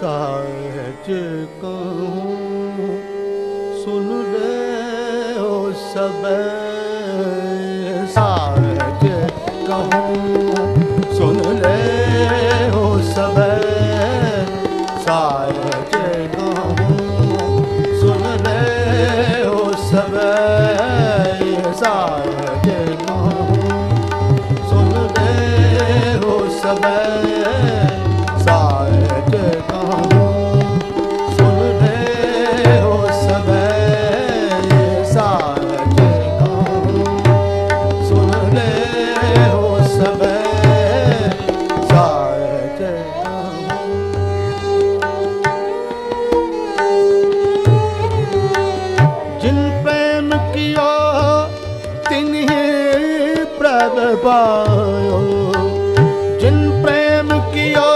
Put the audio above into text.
ਸਾਚ ਕਹੂੰ, ਸੁਨ ਲੈ ਓ ਸਬੈ ਸਾਚ ਕਹੂੰ, ਸੁਨ ਲੈ ਓ ਸਭ ਸਾਚ ਕਹੂੰ, ਸੁਨ ਲੈ ਓ ਸਬੈ ਸਾਚ ਕਹੂੰ, ਸੁਨ ਲੈ ਹੋ ਸਬੈ पद पायो जिन प्रेम कियो